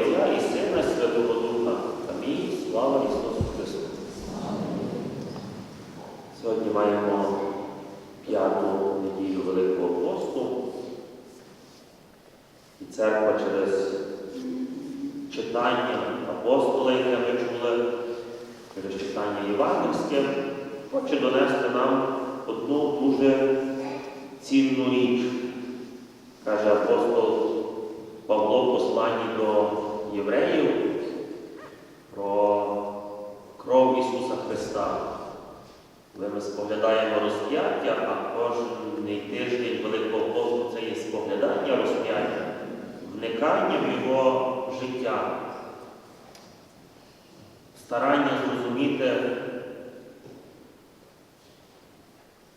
Отця і Сина Святого Духа. Амінь. Слава Ісусу Христу. Сьогодні маємо п'яту неділю Великого посту. Церква через читання апостола, яке ми чули, через читання євангельське, хоче донести нам одну дуже цінну річ. Каже апостол Павло посланні до євреїв про кров Ісуса Христа. Коли ми споглядаємо розп'яття, а кожен тиждень Великого посту це є споглядання розп'яття, вникання в його життя, старання зрозуміти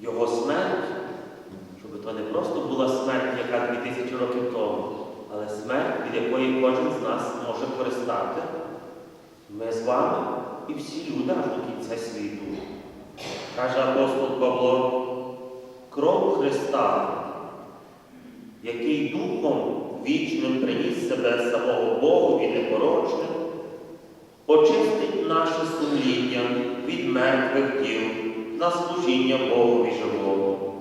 його смерть, щоб то не просто була смерть, яка 2000 років тому, але смерть, від якої кожен з нас може користати. Ми з вами і всі люди аж до кінця світу. Каже апостол Павло, кров Христа, який Духом вічним приніс себе самого Богу і непорочним, очистить наше сумління від мертвих діл на служіння Богові живому.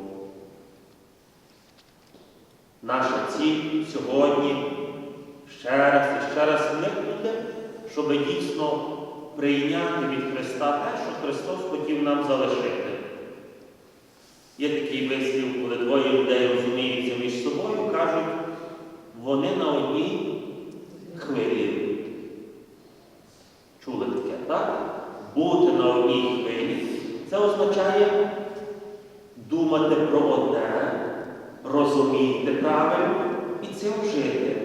Наша ціль сьогодні ще раз і ще раз вникнути, щоб дійсно прийняти від Христа те, що Христос хотів нам залишити. Є такий вислів, коли двоє людей розуміються між собою, кажуть, вони на одній хвилі. Чули таке, так? Бути на одній хвилі це означає думати про одне, розуміти правильно і цим жити.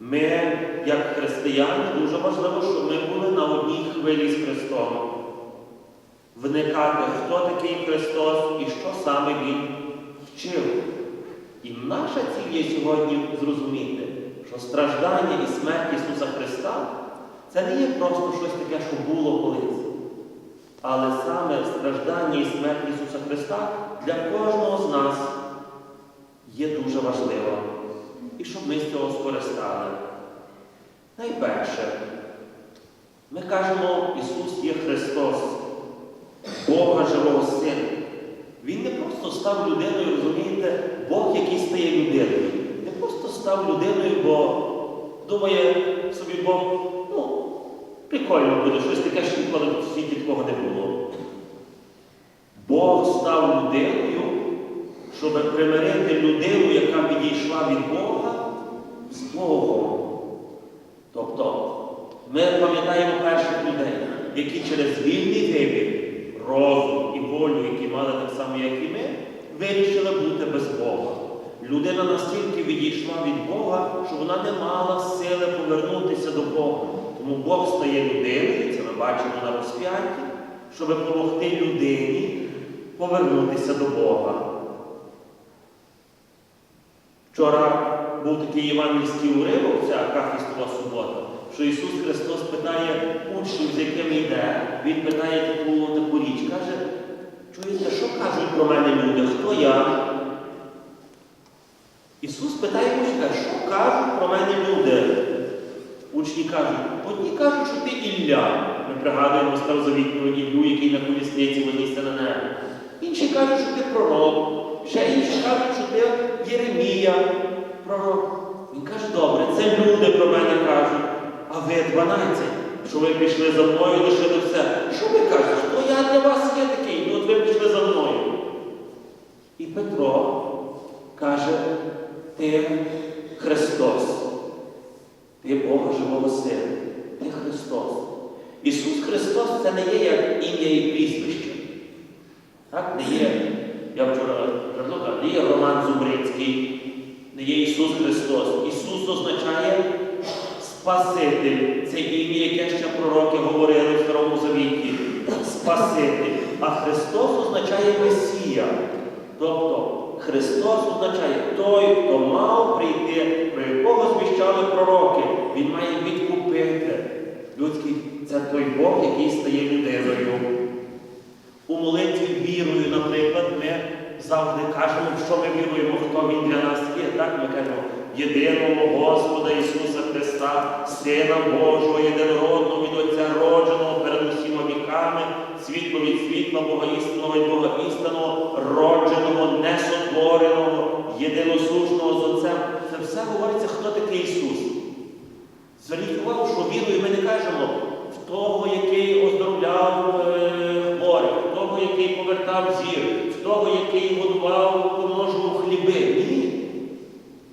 Ми, як християни, дуже важливо, щоб ми були на одній хвилі з Христом. Вникати, хто такий Христос і що саме Він вчив. І наша ціль є сьогодні зрозуміти, що страждання і смерть Ісуса Христа це не є просто щось таке, що було колись. Але саме страждання і смерть Ісуса Христа для кожного з нас є дуже важливо. І щоб ми з цього скористали. Найперше, ми кажемо, Ісус є Христос, Бога живого Сина. Він не просто став людиною, розумієте, Бог, який стає людиною. Не просто став людиною, бо думає собі Бог, ну, прикольно буде, щось таке, що ніколи в світі такого не було. Бог став людиною, щоб примирити людину, яка відійшла від Бога з Богом. Тобто, ми пам'ятаємо перших людей, які через вільний вибір, розум і волю, які мали так само, як і ми, вирішили бути без Бога. Людина настільки відійшла від Бога, що вона не мала сили повернутися до Бога. Тому Бог стає людиною, це ми бачимо на розп'ятті, щоб допомогти людині повернутися до Бога. Вчора був такий євангельський уривок, ця Кахістова субота, що Ісус Христос питає учнів, з якими йде, Він питає таку, таку річ, каже, чуєте, що кажуть про мене люди? Хто я? Ісус питає учня, що кажуть про мене люди? Учні кажуть, одні кажуть, що ти Ілля. Ми пригадуємо старозавітнього Іллю, який на колісниці вознісся на небо. Інші кажуть, що ти пророк. Ще інші кажуть, що ти Єремія, пророк. Він каже, добре, це люди про мене кажуть. А ви 12, що ви пішли за мною, лишили все. Що ви кажете? Ну я для вас є такий, ну от ви пішли за мною. І Петро каже, ти Христос, ти Бога живого Сина, ти Христос. Ісус Христос це не є як ім'я і прізвище. Так, не є, я вчора казав, не є Роман Зубрицький, не є Ісус Христос. Ісус означає Спаситель. Це ім'я, яке ще пророки говорили в Старому Завіті. Спаситель. А Христос означає Месія. Тобто Христос означає той, хто мав прийти, про якого звіщали пророки. Він має відкупити. Людський це той Бог, який стає людиною. У молитві вірою, наприклад, ми завжди кажемо, що ми віруємо, хто він для нас є. Так ми кажемо єдиного Господа Ісуса Христа, Сина Божого, єдинородного від Отця родженого перед усіма віками, світло від світла, Бога істинного від Бога істинного, родженого, несотвореного, єдиносушного з Отцем. Це все говориться, хто такий Ісус. Зверніть увагу, що вірою ми не кажемо в того, який оздоровляв е, який повертав зір, в того, який годував, помножував хліби. Ні.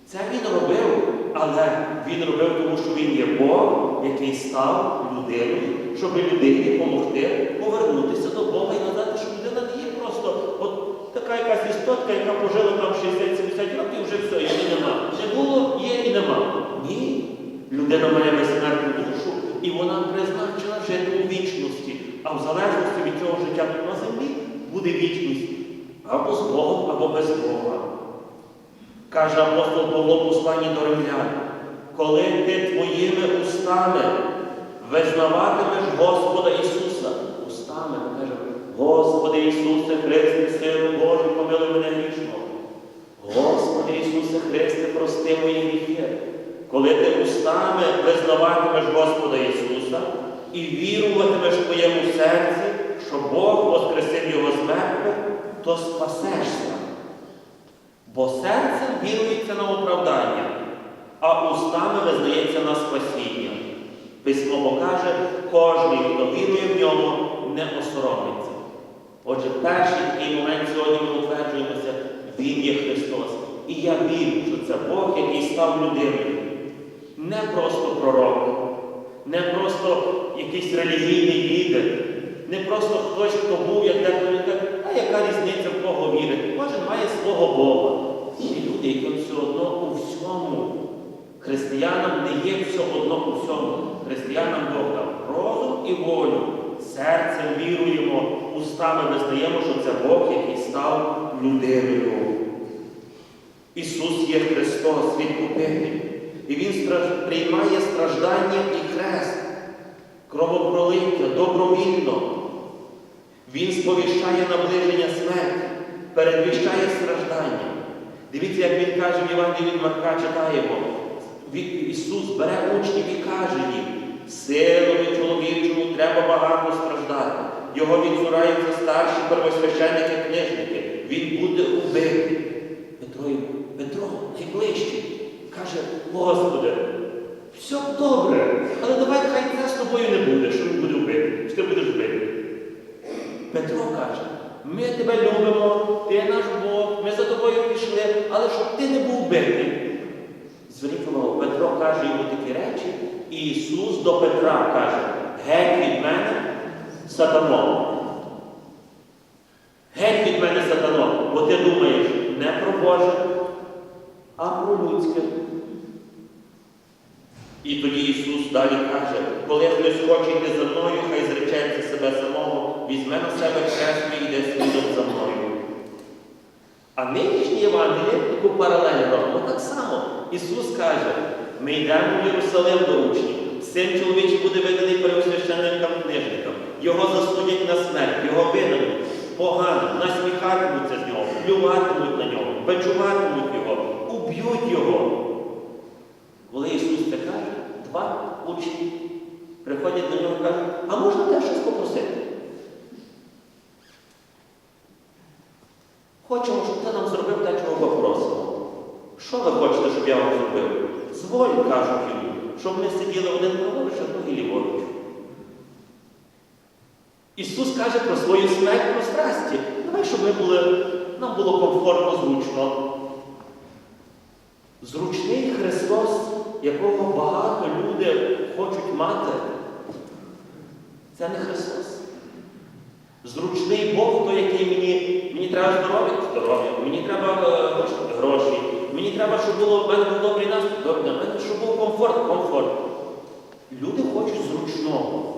Це він робив, але він робив, тому що він є Бог, який став людиною, щоб людині допомогти повернутися до Бога і надати, що людина не є просто от така якась істотка, яка пожила там 60-70 років, вже все, її нема. Не було, є і нема. Ні. Людина має безсмертну душу, і вона призначена жити у вічності. А в залежності від цього життя тут на землі буде вічність або з Богом, або без Бога. Каже апостол Павло в посланні до римлян, коли ти твоїми устами визнаватимеш Господа Ісуса, устами каже, Господи Ісусе Христе, Сину Божий, помилуй мене грішного. Господи Ісусе Христе, прости мої гріхи. Коли ти устами визнаватимеш Господа Ісуса і віруватимеш в твоєму серці, що Бог воскресив Його з мертвих, то спасешся. Бо серцем вірується на оправдання, а устами визнається на спасіння. Письмо покаже, кожен, хто вірує в ньому, не осоромиться. Отже, перший такий момент сьогодні ми утверджуємося, Він є Христос. І я вірю, що це Бог, який став людиною. Не просто пророк, не просто якийсь релігійний лідер, не просто хтось, хто був, як деколи а яка різниця в кого вірить? Кожен має свого Бога. Є люди, яким все одно у всьому. Християнам не є все одно у всьому. Християнам Бог дав розум і волю. Серцем віруємо, устами визнаємо, що це Бог, який став людиною. Ісус є Христос, Він купитель. І Він приймає страждання і хрест, кровопролиття добровільно. Він сповіщає наближення смерті, передвіщає страждання. Дивіться, як він каже в Євангелії від Марка, читаємо. Ісус бере учнів і каже їм, силою чоловічому треба багато страждати. Його відзураються старші первосвященники книжники. Він буде убитий. Петро, Петро, найближчий, каже, Господи, все добре, але давай хай це з тобою не буде, що він буде вбитий, що ти будеш вбитий. Петро каже, ми тебе любимо, ти наш Бог, ми за тобою пішли, але щоб ти не був битий. Зверніть Петро каже йому такі речі, і Ісус до Петра каже, геть від мене, сатано. Геть від мене, сатано, бо ти думаєш не про Боже, а про людське. І тоді Ісус далі каже, коли хтось хоче йти за мною, хай зречеться себе самого, візьме на себе хрест і йде слідом за мною. А нинішнє Євангеліє таку паралель робимо. Так само Ісус каже, ми йдемо в Єрусалим до учнів, син чоловічий буде виданий пересвященникам книжникам, його засудять на смерть, його видадуть, погано, насміхатимуться з нього, плюватимуть на нього, бичуватимуть його, уб'ють його. Коли Ісус два учні приходять до нього і кажуть, а можна теж щось попросити? Хочемо, щоб ти нам зробив те, чого ми просимо. Що ви хочете, щоб я вам зробив? Зволь, кажуть йому, щоб ми сиділи один праворуч, а другий ліворуч. Ісус каже про свою смерть, про страсті. Давай, щоб ми були, нам було комфортно, зручно. Зручний Христос, якого багато люди хочуть мати, це не Христос. Зручний Бог, той, який мені, мені треба здоров'я, здоров'я, мені треба е, гроші, мені треба, щоб було в мене добрий настрій, добрий, мене, щоб був комфорт, комфорт. Люди хочуть зручного.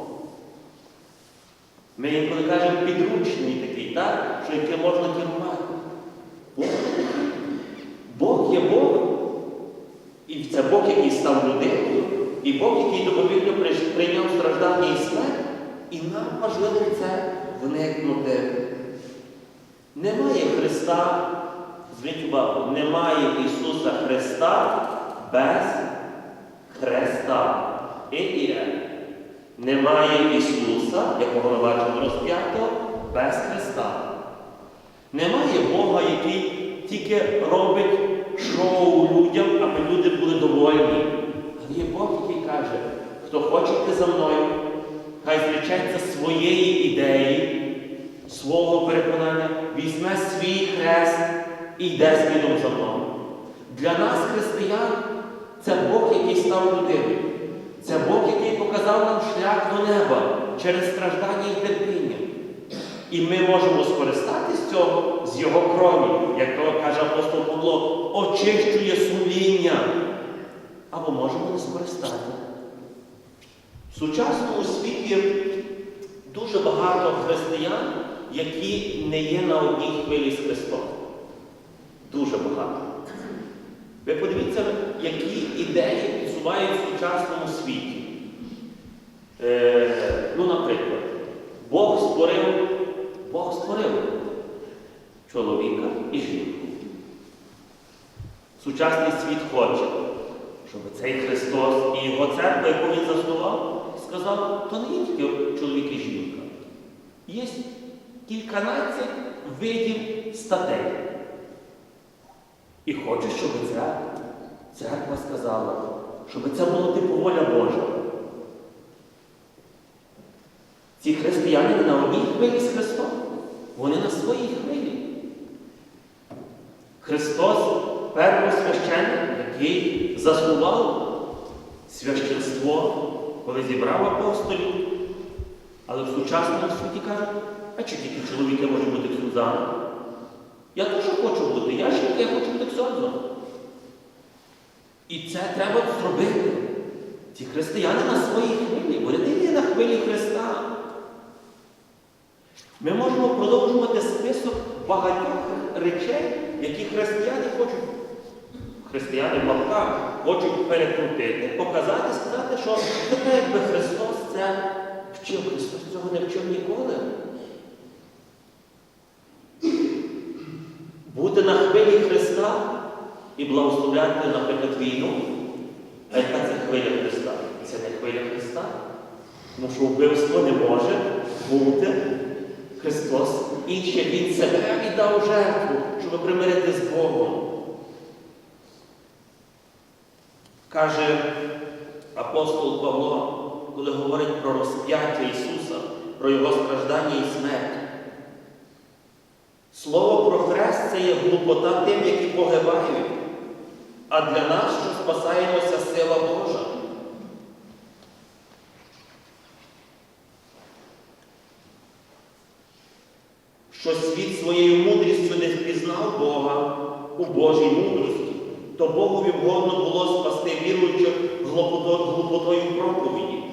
Ми інколи кажемо підручний такий, так? що яким можна керувати. Бог, Бог є Бог. І це Бог, який став людиною, і Бог, який добровільно прийняв страждання і смерть, і нам важливо це вникнути. Немає Христа, зверніть увагу, немає Ісуса Христа без Христа. І є. Немає Ісуса, якого ми бачимо розп'ятого, без Христа. Немає Бога, який тільки робить шоу людям, аби люди були довольні. Але є Бог, який каже, хто хоче за мною, хай зречеться своєї ідеї, свого переконання, візьме свій хрест і йде слідом за мною. Для нас, християн, це Бог, який став людиною. Це Бог, який показав нам шлях до неба через страждання і терпіння. І ми можемо скористатись цього з Його крові, як то каже апостол Павло, очищує сумління. Або можемо не скористати. В сучасному світі дуже багато християн, які не є на одній хвилі з Христом. Дуже багато. Ви подивіться, які ідеї підсувають в сучасному світі. Е, ну, наприклад, Бог створив, Бог створив чоловіка і жінку. Сучасний світ хоче, щоб цей Христос і його церква, яку він заснував, сказав, то не є тільки чоловік і жінка. Є кільканадцять видів статей. І хоче, щоб ця церква сказала, щоб це було типу воля Божа. Ці християни не на одній хвилі з Христом, вони на своїй хвилі. Христос первосвященник, який заснував священство, коли зібрав апостолів, але в сучасному світі кажуть, а чи тільки чоловіки можуть бути ксюзами? Я теж хочу бути, я жінка, я хочу бути ксьонзом. І це треба зробити. Ці християни на своїй хвилі, вони не є на хвилі Христа. Ми можемо продовжувати список багатьох речей, які християни хочуть, християни в лапках хочуть перекрутити, показати, сказати, що таке, якби Христос це вчив. Христос цього не вчив ніколи. Бути на хвилі Христа і благословляти, наприклад, війну. А яка це хвиля Христа? Це не хвиля Христа. Тому що вбивство не може бути. Христос інше Він себе віддав жертву, щоб примирити з Богом. Каже апостол Павло, коли говорить про розп'яття Ісуса, про Його страждання і смерть. Слово про хрест це є глупота тим, які погибають, а для нас, що спасаємося, сила Божа. Що світ своєю мудрістю не впізнав Бога у Божій мудрості, то Богові вгодно було спасти віруючих глупото- глупотою проповіді.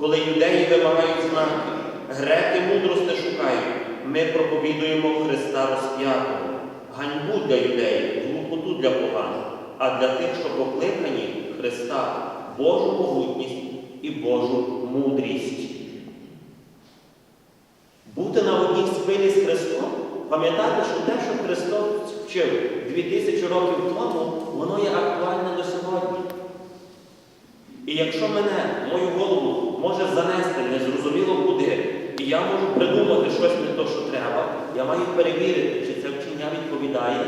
Коли юдеї вимагають знаків, греки мудрости шукають, ми проповідуємо Христа розп'ятого, ганьбу для юдеїв, глупоту для поганих, а для тих, що покликані Христа, Божу могутність і Божу мудрість. Бути на одній хвилі з Христом, пам'ятати, що те, що Христос вчив 2000 років тому, воно є актуальне до сьогодні. І якщо мене, мою голову, може занести незрозуміло куди, і я можу придумати щось не то, що треба, я маю перевірити, чи це вчення відповідає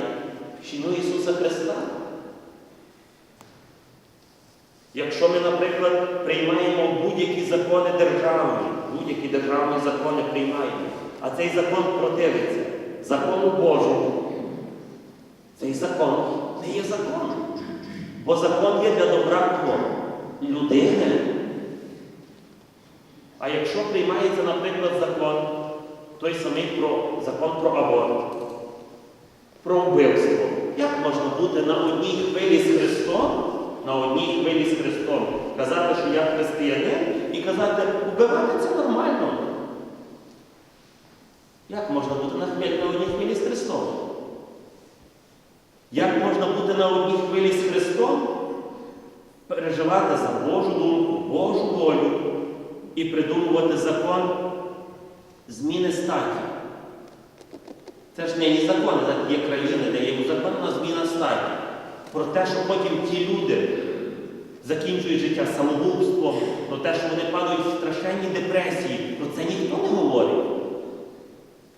вченню Ісуса Христа. Якщо ми, наприклад, приймаємо будь-які закони державні, будь-які державні закони приймаємо, а цей закон противиться закону Божому, цей закон не є законом. Бо закон є для добра людини. А якщо приймається, наприклад, закон, той самий про закон про аборт, про вбивство, як можна бути на одній хвилі з Христом, на одній хвилі з Христом, казати, що я християнин, і казати, вбивати це нормально. Як можна бути на одній хвилі з Христом? Як можна бути на одній хвилі з Христом? Переживати за Божу думку, Божу волю і придумувати закон зміни статі. Це ж не є закони, так є країни, де є узаконена зміна статі. Про те, що потім ті люди закінчують життя самогубством, про те, що вони падають в страшенні депресії, про це ніхто не говорить.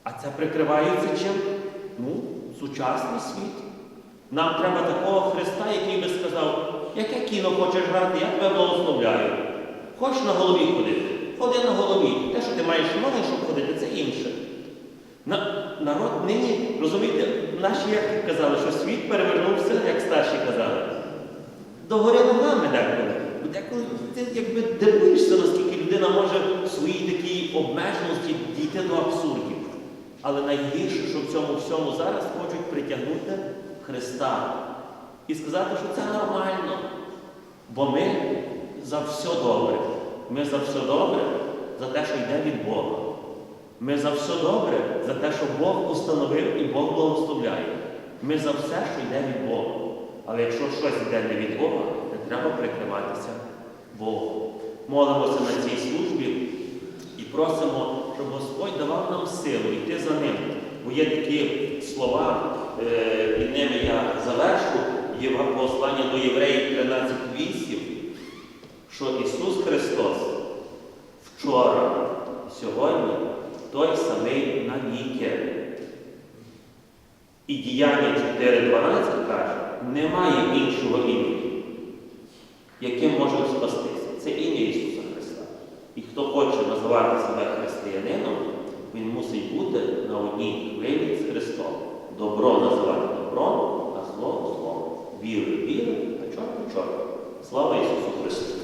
А це прикривається чим? Ну, сучасний світ. Нам треба такого Христа, який би сказав, яке кіно хочеш грати, я тебе благословляю. Хочеш на голові ходити? Ходи на голові. Те, що ти маєш ноги, щоб ходити, це інше. На, народ нині, розумієте, наші як казали, що світ перевернувся, як старші казали. Догори ногами деколи. Деколи ти якби дивуєшся, наскільки людина може в своїй такій обмеженості дійти до абсурдів. Але найгірше, що в цьому всьому зараз хочуть притягнути Христа і сказати, що це нормально. Бо ми за все добре. Ми за все добре за те, що йде від Бога. Ми за все добре за те, що Бог установив і Бог благословляє. Ми за все, що йде від Бога. Але якщо щось йде не від Бога, то треба прикриватися Богом. Молимося на цій службі і просимо, щоб Господь давав нам силу йти за ним. Бо є такі слова, під ними я завершу, послання до євреїв 13.8, що Ісус Христос вчора, сьогодні той самий навіки. І діяння 4.12 каже, немає іншого імені, яким можемо спастися. Це ім'я Ісуса Христа. І хто хоче називати себе християнином, він мусить бути на одній хвилі з Христом. Добро називати добром, а зло зло. Віри віри, а чорно чорно. Слава Ісусу Христу!